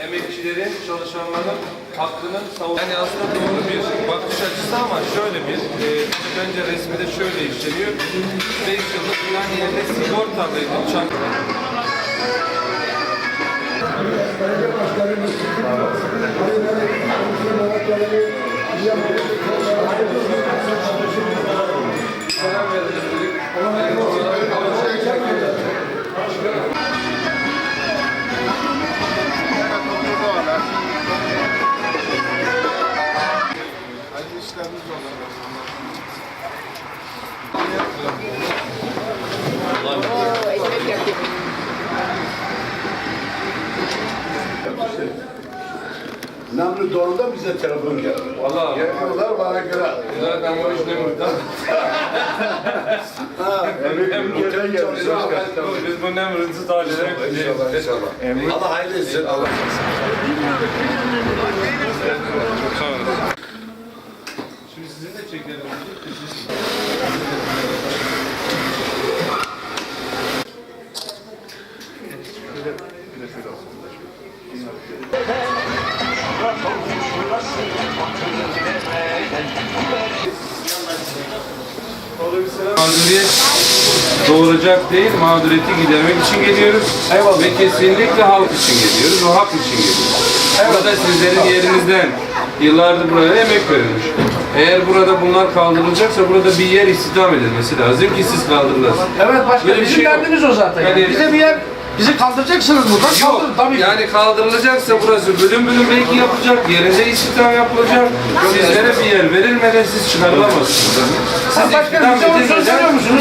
emekçilerin, çalışanların hakkının savunması. Yani aslında doğru bir bakış açısı ama şöyle bir, e, önce resmide şöyle işleniyor. 5 yıllık plan yerine sigortalıydı. Çak selam Namlu Doğu'nda bize telefon geldi. Allah Geliyorlar bana göre. Zaten bu iş ne mutlu. Ülkeden gelmiş. Biz bu Nemrut'u talihle Allah hayırlı etsin. Allah Şimdi sizin de çekelim. Mağduriyet doğuracak değil, mağduriyeti gidermek için geliyoruz. Ve kesinlikle halk için geliyoruz, o hak için geliyoruz. Burada sizlerin yerinizden yıllardır buraya emek verilmiş. Eğer burada bunlar kaldırılacaksa burada bir yer istihdam edilmesi lazım ki siz kaldırılasın. Evet Böyle bir bizim şey yok. derdimiz o zaten. Yani. Yani- Bize bir yer, bizi kaldıracaksınız buradan. Yok, Kaldırın tabii yani kaldırılacaksa burası bölüm bölüm belki yapılacak, yerinde istihdam yapılacak. Sizlere bir yer verilmeden siz çıkarılamazsınız. Sen Siz başkanım bize onu söz veriyor musunuz?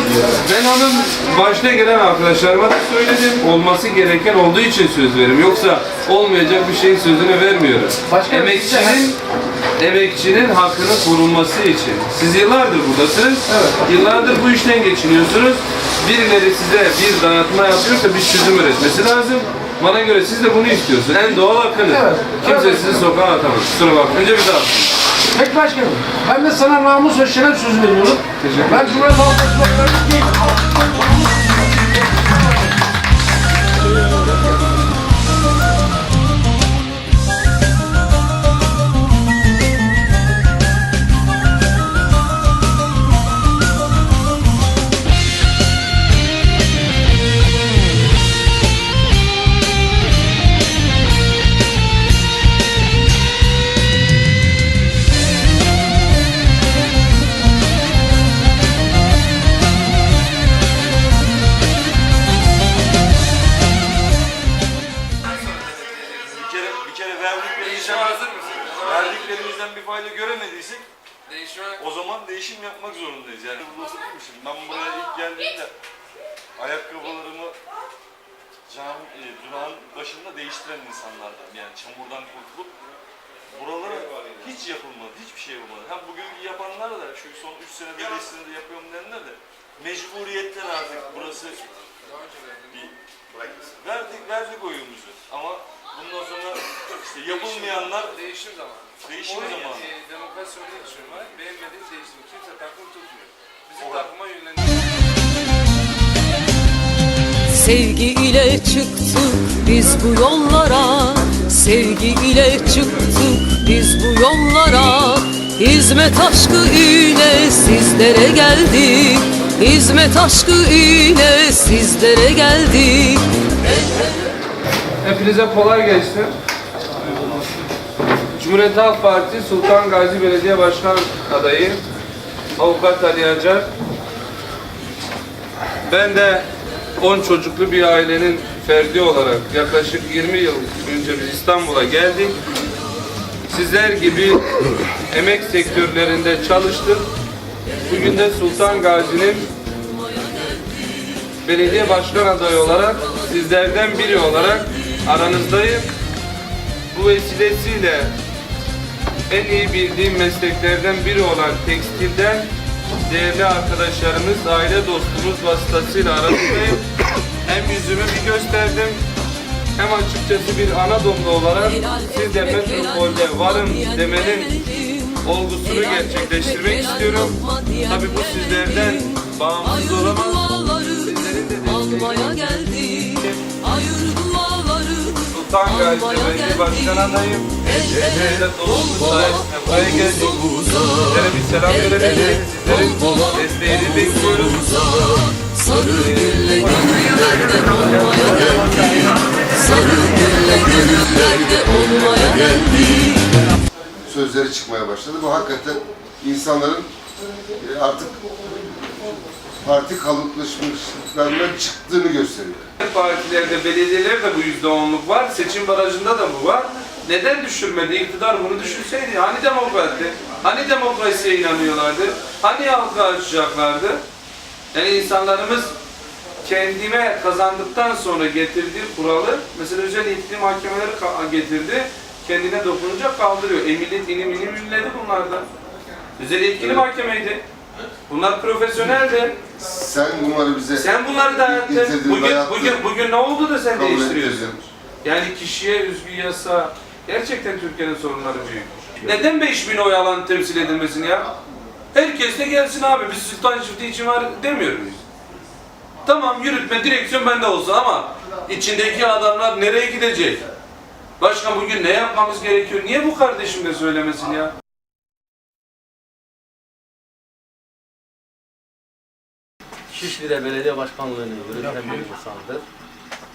Başta gelen arkadaşlarıma da söyledim. Olması gereken olduğu için söz veririm. Yoksa olmayacak bir şeyin sözünü vermiyorum. Başkanım, emekçinin emekçinin hakkının korunması için. Siz yıllardır buradasınız. Yıllardır bu işten geçiniyorsunuz. Birileri size bir dayatma yapıyorsa bir çözüm üretmesi lazım. Bana göre siz de bunu istiyorsunuz. En doğal hakkınız. Evet. Kimse Evet. sizi sokağa atamaz. Kusura bakmayın. Önce bir daha. Peki başkanım. Ben de sana namus ve şeref sözü veriyorum. Teşekkür Ben Cumhuriyet Halk Partisi'ne değişim yapmak zorundayız. Yani mi şimdi? Ben buraya ilk geldiğimde ayakkabılarımı cami, e, durağın başında değiştiren insanlardan yani çamurdan kurtulup buralara hiç yapılmadı, hiçbir şey yapılmadı. Ha bugünkü yapanlar da şu son 3 senede 5 senede yapıyorum diyenler de mecburiyetten artık burası bir verdik verdik oyumuzu ama işte yapılmayanlar Değişim zamanı. değişim Oyun, zamanı. e, demokrasi için var. Beğenmediğim değişim. Kimse takım tutmuyor. Bizim takıma yönlendirilmiş. Sevgi ile çıktık biz bu yollara Sevgi ile çıktık biz bu yollara Hizmet aşkı ile sizlere geldik Hizmet aşkı ile sizlere geldik Hepinize kolay gelsin. Cumhuriyet Halk Partisi Sultan Gazi Belediye Başkan adayı Avukat Ali Acar. Ben de 10 çocuklu bir ailenin ferdi olarak yaklaşık 20 yıl önce biz İstanbul'a geldik. Sizler gibi emek sektörlerinde çalıştık. Bugün de Sultan Gazi'nin belediye başkan adayı olarak sizlerden biri olarak aranızdayım. Bu vesilesiyle en iyi bildiğim mesleklerden biri olan tekstilden değerli arkadaşlarımız, aile dostumuz vasıtasıyla aranızdayım. Hem yüzümü bir gösterdim hem açıkçası bir Anadolu olarak siz de metropolde varım demenin olgusunu gerçekleştirmek istiyorum. Tabii bu sizlerden bağımsız olamaz. Sizlerin de desteği Sultan Gazi'de belediye başkan adayım. Sizlerle dostumuz sayesinde buraya geldik. Sizlere bir selam verelim. Sizlerin desteğini bekliyoruz. Sarı gülle gönüllerde olmaya geldi Sarı gülle gönüllerde olmaya geldi sözleri çıkmaya başladı. Bu hakikaten insanların e, artık parti kalıplaşmışlıklarından çıktığını gösteriyor. Partilerde, belediyelerde bu yüzde onluk var. Seçim barajında da bu var. Neden düşürmedi? İktidar bunu düşürseydi. Hani demokratti? Hani demokrasiye inanıyorlardı? Hani halka açacaklardı? Yani insanlarımız kendime kazandıktan sonra getirdiği kuralı, mesela özel yetkili mahkemeleri getirdi, kendine dokununca kaldırıyor. E millet inim inim ünledi bunlardan. Özel yetkili mahkemeydi. Bunlar profesyoneldi. Sen bunları bize Sen bunları dayattın. getirdin, Bugün, dayattın, bugün, bugün ne oldu da sen kabul değiştiriyorsun? ettirdin. Yani kişiye özgü yasa gerçekten Türkiye'nin sorunları büyük. Neden 5000 oy alan temsil edilmesin ya? Herkes de gelsin abi. Biz sultan çifti için var demiyor muyuz? Tamam yürütme direksiyon bende olsun ama içindeki adamlar nereye gidecek? Başkan bugün ne yapmamız gerekiyor? Niye bu kardeşim de söylemesin ya? Şişli'de belediye başkanlığını yürüten bir insandır.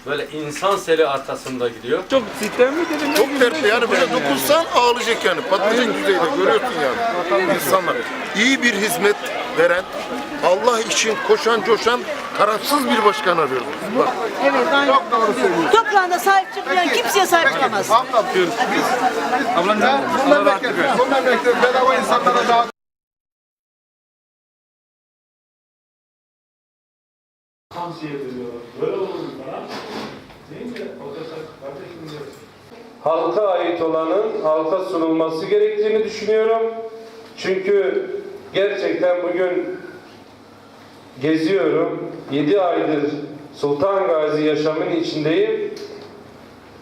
Böyle insan seli arkasında gidiyor. Çok sistem mi dedim? Çok dertli yani böyle dokunsan ağlayacak yani. Patlayacak düzeyde görüyorsun yani. İnsanlar. İyi bir hizmet veren, Allah için koşan coşan tarafsız bir başkan arıyoruz. Bak. Evet, aynen. Toprağına sahip çıkmayan kimseye sahip çıkamaz. Bu memleket, bu memleket bedava insanlara daha halka ait olanın halka sunulması gerektiğini düşünüyorum. Çünkü gerçekten bugün geziyorum. 7 aydır Sultan Gazi yaşamın içindeyim.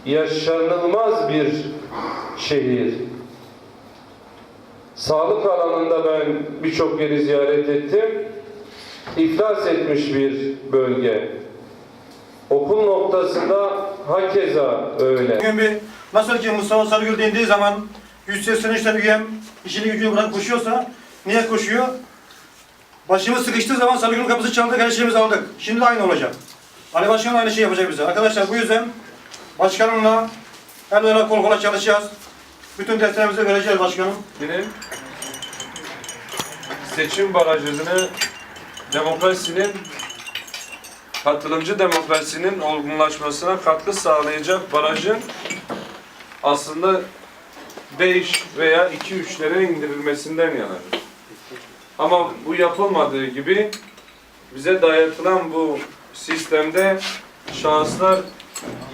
Yaşanılmaz bir şehir. Sağlık alanında ben birçok yeri ziyaret ettim. İflas etmiş bir bölge. Okul noktasında hakeza öyle. Bugün bir nasıl ki Mustafa Sarıgül dendiği zaman 183'ten üyem işini gücünü bırak koşuyorsa niye koşuyor? Başımız sıkıştığı zaman Sarıgül'ün kapısı çaldık her şeyimizi aldık. Şimdi de aynı olacak. Ali Başkan aynı şey yapacak bize. Arkadaşlar bu yüzden başkanımla el ele kol kola çalışacağız. Bütün desteğimizi vereceğiz başkanım. Benim seçim barajını demokrasinin katılımcı demokrasinin olgunlaşmasına katkı sağlayacak barajın aslında 5 veya 2-3'lere indirilmesinden yanarım. Ama bu yapılmadığı gibi bize dayatılan bu sistemde şahıslar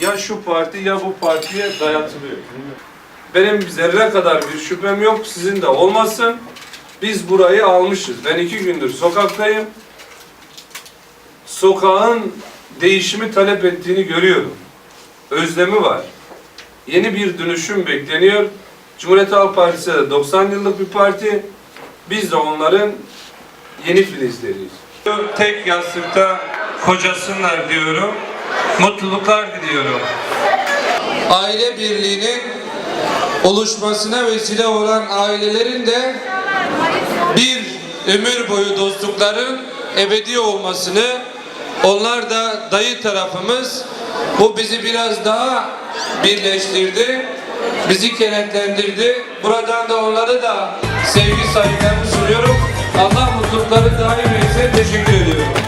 ya şu parti ya bu partiye dayatılıyor. Benim zerre kadar bir şüphem yok, sizin de olmasın. Biz burayı almışız. Ben iki gündür sokaktayım. Sokağın değişimi talep ettiğini görüyorum. Özlemi var. Yeni bir dönüşüm bekleniyor. Cumhuriyet Halk Partisi de 90 yıllık bir parti. Biz de onların yeni filizleriyiz. Tek yastıkta kocasınlar diyorum. Mutluluklar diliyorum. Aile birliğinin oluşmasına vesile olan ailelerin de bir ömür boyu dostlukların ebedi olmasını onlar da dayı tarafımız. Bu bizi biraz daha birleştirdi bizi kenetlendirdi. Buradan da onlara da sevgi saygılarımı sunuyorum. Allah mutlulukları daim etsin teşekkür ediyorum